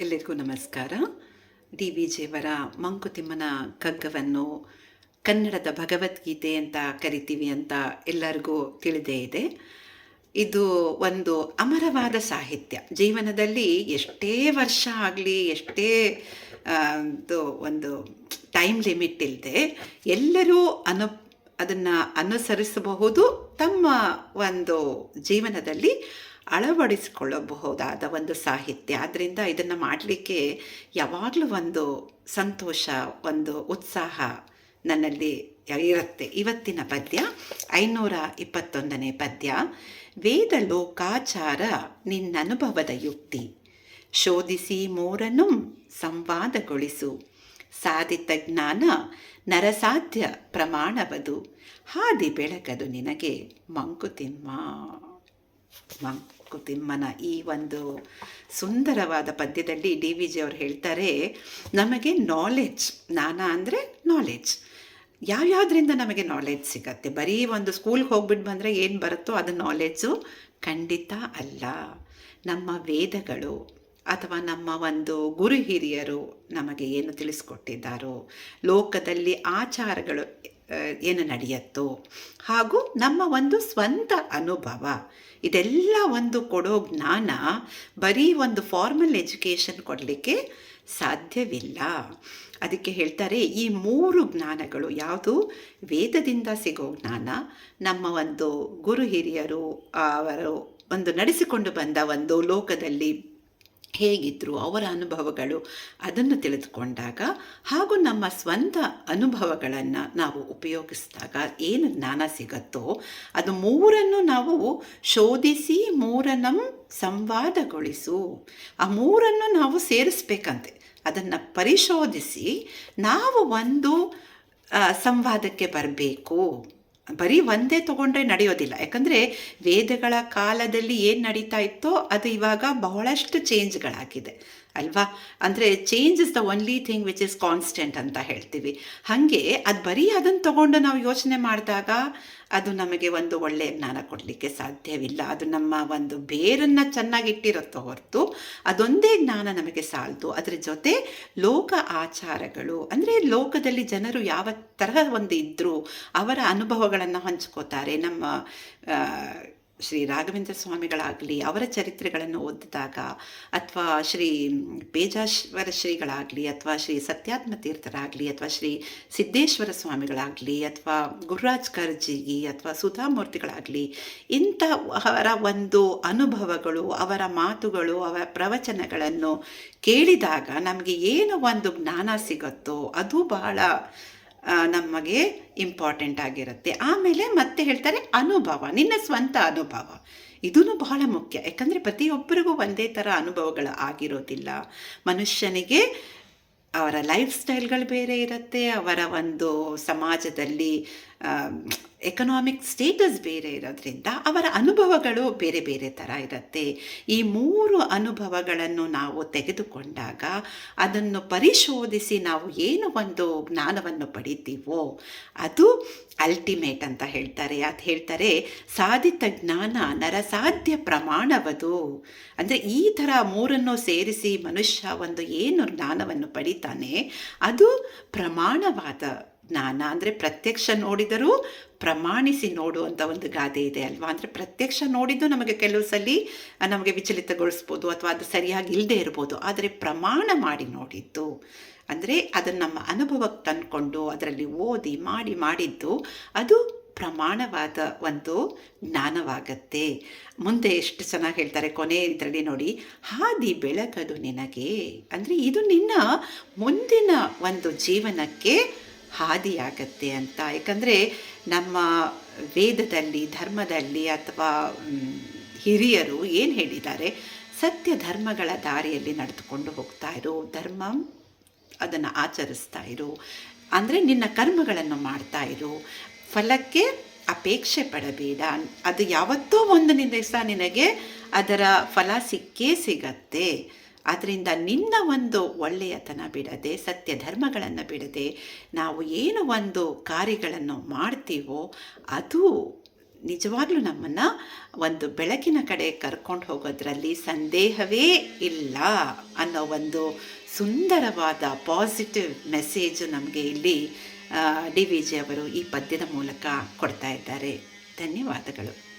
ಎಲ್ಲರಿಗೂ ನಮಸ್ಕಾರ. D V ಜಿಯವರ ಮಂಕುತಿಮ್ಮನ ಕಗ್ಗವನ್ನು ಕನ್ನಡದ ಭಗವದ್ಗೀತೆ ಅಂತ ಕರಿತೀವಿ ಅಂತ ಎಲ್ಲರಿಗೂ ತಿಳಿದೇ ಇದೆ. ಇದು ಒಂದು ಅಮರವಾದ ಸಾಹಿತ್ಯ. ಜೀವನದಲ್ಲಿ ಎಷ್ಟೇ ವರ್ಷ ಆಗಲಿ, ಎಷ್ಟೇ ಒಂದು ಟೈಮ್ ಲಿಮಿಟ್ ಇಲ್ಲದೆ ಎಲ್ಲರೂ ಅನು, ಅದನ್ನು ಅನುಸರಿಸಬಹುದು ತಮ್ಮ ಒಂದು ಜೀವನದಲ್ಲಿ. ಅಳವಡಿಸಿಕೊಳ್ಳಬಹುದಾದ ಒಂದು ಸಾಹಿತ್ಯ. ಆದ್ದರಿಂದ ಇದನ್ನು ಮಾಡಲಿಕ್ಕೆ ಯಾವಾಗಲೂ ಒಂದು ಸಂತೋಷ, ಒಂದು ಉತ್ಸಾಹ ನನ್ನಲ್ಲಿ ಇರುತ್ತೆ. ಇವತ್ತಿನ ಪದ್ಯ, ಐನೂರ ಇಪ್ಪತ್ತೊಂದನೇ ಪದ್ಯ, ವೇದ ಲೋಕಾಚಾರ ನಿನ್ನನುಭವದ ಯುಕ್ತಿ. ಶೋಧಿಸಿ ಮೂರನ್ನು ಸಂವಾದಗೊಳಿಸು. ಸಾಧಿತ ಜ್ಞಾನ ನರಸಾಧ್ಯ ಪ್ರಮಾಣವದು. ಹಾದಿ ಬೆಳಕದು ನಿನಗೆ ಮಂಕುತಿಮ್ಮ ಮಂಕುತಿಮ್ಮನ ಈ ಒಂದು ಸುಂದರವಾದ ಪದ್ಯದಲ್ಲಿ ಡಿ ವಿ ಜಿ ಅವರು ಹೇಳ್ತಾರೆ, ನಮಗೆ ನಾಲೆಡ್ಜ್ ಜ್ಞಾನ ಅಂದರೆ ನಾಲೆಡ್ಜ್ ಯಾವ್ಯಾವುದರಿಂದ ನಮಗೆ ನಾಲೆಡ್ಜ್ ಸಿಗತ್ತೆ? ಬರೀ ಒಂದು ಸ್ಕೂಲ್ಗೆ ಹೋಗ್ಬಿಟ್ಟು ಬಂದರೆ ಏನು ಬರುತ್ತೋ ಅದು ನಾಲೆಡ್ಜು ಖಂಡಿತ ಅಲ್ಲ. ನಮ್ಮ ವೇದಗಳು ಅಥವಾ ನಮ್ಮ ಒಂದು ಗುರು ಹಿರಿಯರು ನಮಗೆ ಏನು ತಿಳಿಸ್ಕೊಟ್ಟಿದ್ದಾರೋ, ಲೋಕದಲ್ಲಿ ಆಚಾರಗಳು ಏನು ನಡೆಯುತ್ತೋ. ಹಾಗೂ ನಮ್ಮ ಒಂದು ಸ್ವಂತ ಅನುಭವ. ಇದೆಲ್ಲ ಒಂದು ಕೊಡೋ ಜ್ಞಾನ ಬರೀ ಒಂದು ಫಾರ್ಮಲ್ ಎಜುಕೇಷನ್ ಕೊಡಲಿಕ್ಕೆ ಸಾಧ್ಯವಿಲ್ಲ. ಅದಕ್ಕೆ ಹೇಳ್ತಾರೆ, ಈ ಮೂರು ಜ್ಞಾನಗಳು ಯಾವುದು? ವೇದದಿಂದ ಸಿಗೋ ಜ್ಞಾನ, ನಮ್ಮ ಒಂದು ಗುರು ಹಿರಿಯರು, ಅವರು ಒಂದು ನಡೆಸಿಕೊಂಡು ಬಂದ ಒಂದು ಲೋಕದಲ್ಲಿ ಹೇಗಿದ್ರು ಅವರ ಅನುಭವಗಳು ಅದನ್ನು ತಿಳಿದುಕೊಂಡಾಗ ಹಾಗೂ ನಮ್ಮ ಸ್ವಂತ ಅನುಭವಗಳನ್ನು ನಾವು ಉಪಯೋಗಿಸಿದಾಗ ಏನು ಜ್ಞಾನ ಸಿಗುತ್ತೋ ಅದು ಮೂರನ್ನು ನಾವು ಶೋಧಿಸಿ ಮೂರನ್ನು ಸಂವಾದಗೊಳಿಸು. ಆ ಮೂರನ್ನು ನಾವು ಸೇರಿಸ್ಬೇಕಂತೆ. ಅದನ್ನು ಪರಿಶೋಧಿಸಿ ನಾವು ಒಂದು ಸಂವಾದಕ್ಕೆ ಬರಬೇಕು. ಬರೀ ಒಂದೇ ತಗೊಂಡ್ರೆ ನಡೆಯೋದಿಲ್ಲ. ಯಾಕಂದರೆ ವೇದಗಳ ಕಾಲದಲ್ಲಿ ಏನು ನಡೀತಾ ಇತ್ತೋ ಅದು ಇವಾಗ ಬಹಳಷ್ಟು ಚೇಂಜ್ಗಳಾಗಿದೆ. ಅಲ್ವಾ? ಅಂದರೆ change is the only thing which is constant ಅಂತ ಹೇಳ್ತೀವಿ. ಹಾಗೆ ಅದು ಬರೀ ಅದನ್ನು ತಗೊಂಡು ನಾವು ಯೋಚನೆ ಮಾಡಿದಾಗ ಅದು ನಮಗೆ ಒಂದು ಒಳ್ಳೆಯ ಜ್ಞಾನ ಕೊಡಲಿಕ್ಕೆ ಸಾಧ್ಯವಿಲ್ಲ. ಅದು ನಮ್ಮ ಒಂದು ಬೇರನ್ನು ಚೆನ್ನಾಗಿಟ್ಟಿರುತ್ತೋ ಹೊರತು ಅದೊಂದೇ ಜ್ಞಾನ ನಮಗೆ ಸಾಲದು. ಅದರ ಜೊತೆ ಲೋಕ ಆಚಾರಗಳು, ಅಂದರೆ ಲೋಕದಲ್ಲಿ ಜನರು ಯಾವ ತರಹ ಒಂದು ಇದ್ದರೂ ಅವರ ಅನುಭವಗಳನ್ನು ಹಂಚ್ಕೋತಾರೆ. ನಮ್ಮ ಶ್ರೀ ರಾಘವೇಂದ್ರ ಸ್ವಾಮಿಗಳಾಗಲಿ ಅವರ ಚರಿತ್ರೆಗಳನ್ನು ಓದಿದಾಗ, ಅಥವಾ ಶ್ರೀ ಪೇಜಾಶ್ವರ ಶ್ರೀಗಳಾಗಲಿ, ಅಥವಾ ಶ್ರೀ ಸತ್ಯಾತ್ಮ ತೀರ್ಥರಾಗಲಿ, ಅಥವಾ ಶ್ರೀ ಸಿದ್ದೇಶ್ವರ ಸ್ವಾಮಿಗಳಾಗಲಿ, ಅಥವಾ ಗುರುರಾಜ್ ಕರ್ಜಿಗಿ ಅಥವಾ ಸುಧಾಮೂರ್ತಿಗಳಾಗಲಿ, ಇಂಥವರ ಒಂದು ಅನುಭವಗಳು, ಅವರ ಮಾತುಗಳು, ಅವರ ಪ್ರವಚನಗಳನ್ನು ಕೇಳಿದಾಗ ನಮಗೆ ಏನು ಒಂದು ಜ್ಞಾನ ಸಿಗುತ್ತೋ, ಅದು ಬಹಳ ನಮಗೆ ಇಂಪಾರ್ಟೆಂಟ್ ಆಗಿರುತ್ತೆ. ಆಮೇಲೆ ಮತ್ತೆ ಹೇಳ್ತಾರೆ ಅನುಭವ, ನಿನ್ನ ಸ್ವಂತ ಅನುಭವ. ಇದೂ ಬಹಳ ಮುಖ್ಯ. ಯಾಕಂದರೆ ಪ್ರತಿಯೊಬ್ಬರಿಗೂ ಒಂದೇ ಥರ ಅನುಭವಗಳು ಆಗಿರೋದಿಲ್ಲ. ಮನುಷ್ಯನಿಗೆ ಅವರ ಲೈಫ್ ಸ್ಟೈಲ್ಗಳು ಬೇರೆ ಇರುತ್ತೆ, ಅವರ ಒಂದು ಸಮಾಜದಲ್ಲಿ ಎಕನಾಮಿಕ್ ಸ್ಟೇಟಸ್ ಬೇರೆ ಇರೋದ್ರಿಂದ ಅವರ ಅನುಭವಗಳು ಬೇರೆ ಬೇರೆ ಥರ ಇರುತ್ತೆ. ಈ ಮೂರು ಅನುಭವಗಳನ್ನು ನಾವು ತೆಗೆದುಕೊಂಡಾಗ ಅದನ್ನು ಪರಿಶೋಧಿಸಿ ನಾವು ಏನು ಒಂದು ಜ್ಞಾನವನ್ನು ಪಡಿತೀವೋ ಅದು ಅಲ್ಟಿಮೇಟ್ ಅಂತ ಹೇಳ್ತಾರೆ. ಅದು ಹೇಳ್ತಾರೆ ಸಾಧಿತ ಜ್ಞಾನ, ನರಸಾಧ್ಯ ಪ್ರಮಾಣವದು. ಅಂದರೆ ಈ ಥರ ಮೂರನ್ನು ಸೇರಿಸಿ ಮನುಷ್ಯ ಒಂದು ಏನು ಜ್ಞಾನವನ್ನು ಪಡಿತಾನೆ ಅದು ಪ್ರಮಾಣವಾದ ಜ್ಞಾನ ಅಂದರೆ ಪ್ರತ್ಯಕ್ಷ ನೋಡಿದರೂ ಪ್ರಮಾಣಿಸಿ ನೋಡುವಂಥ ಒಂದು ಗಾದೆ ಇದೆ ಅಲ್ವಾ? ಅಂದರೆ ಪ್ರತ್ಯಕ್ಷ ನೋಡಿದ್ದು ನಮಗೆ ಕೆಲವು ಸಲ ನಮಗೆ ವಿಚಲಿತಗೊಳಿಸ್ಬೋದು ಅಥವಾ ಅದು ಸರಿಯಾಗಿ ಇಲ್ಲದೆ ಇರ್ಬೋದು. ಆದರೆ ಪ್ರಮಾಣ ಮಾಡಿ ನೋಡಿದ್ದು, ಅಂದರೆ ಅದನ್ನು ನಮ್ಮ ಅನುಭವಕ್ಕೆ ತಂದ್ಕೊಂಡು ಅದರಲ್ಲಿ ಓದಿ, ಮಾಡಿ, ಮಾಡಿದ್ದು ಅದು ಪ್ರಮಾಣವಾದ ಒಂದು ಜ್ಞಾನವಾಗತ್ತೆ. ಮುಂದೆ ಎಷ್ಟು ಚೆನ್ನಾಗಿ ಹೇಳ್ತಾರೆ ಕೊನೆ ಇದರಲ್ಲಿ ನೋಡಿ, ಹಾದಿ ಬೆಳಕದು ನಿನಗೆ. ಅಂದರೆ ಇದು ನಿನ್ನ ಮುಂದಿನ ಒಂದು ಜೀವನಕ್ಕೆ ಹಾದಿಯಾಗತ್ತೆ ಅಂತ. ಯಾಕಂದರೆ ನಮ್ಮ ವೇದದಲ್ಲಿ, ಧರ್ಮದಲ್ಲಿ ಅಥವಾ ಹಿರಿಯರು ಏನು ಹೇಳಿದ್ದಾರೆ? ಸತ್ಯ ಧರ್ಮಗಳ ದಾರಿಯಲ್ಲಿ ನಡೆದುಕೊಂಡು ಹೋಗ್ತಾ ಇರು, ಧರ್ಮ ಅದನ್ನು ಆಚರಿಸ್ತಾ ಇರು. ಅಂದರೆ ನಿನ್ನ ಕರ್ಮಗಳನ್ನು ಮಾಡ್ತಾ ಇರು. ಫಲಕ್ಕೆ ಅಪೇಕ್ಷೆ ಪಡಬೇಡ. ಅದು ಯಾವತ್ತೋ ಒಂದು ದಿವಸ ನಿನಗೆ ಅದರ ಫಲ ಸಿಕ್ಕೇ ಸಿಗತ್ತೆ. ಆದ್ದರಿಂದ ನಿನ್ನ ಒಂದು ಒಳ್ಳೆಯತನ ಬಿಡದೆ, ಸತ್ಯ ಧರ್ಮಗಳನ್ನು ಬಿಡದೆ ನಾವು ಏನು ಒಂದು ಕಾರ್ಯಗಳನ್ನು ಮಾಡ್ತೀವೋ ಅದು ನಿಜವಾಗ್ಲೂ ನಮ್ಮನ್ನು ಒಂದು ಬೆಳಕಿನ ಕಡೆ ಕರ್ಕೊಂಡು ಹೋಗೋದ್ರಲ್ಲಿ ಸಂದೇಹವೇ ಇಲ್ಲ ಅನ್ನೋ ಒಂದು ಸುಂದರವಾದ ಪಾಸಿಟಿವ್ ಮೆಸೇಜು ನಮಗೆ ಇಲ್ಲಿ ಡಿ ವಿ ಜಿ ಅವರು ಈ ಪದ್ಯದ ಮೂಲಕ ಕೊಡ್ತಾ ಇದ್ದಾರೆ. ಧನ್ಯವಾದಗಳು.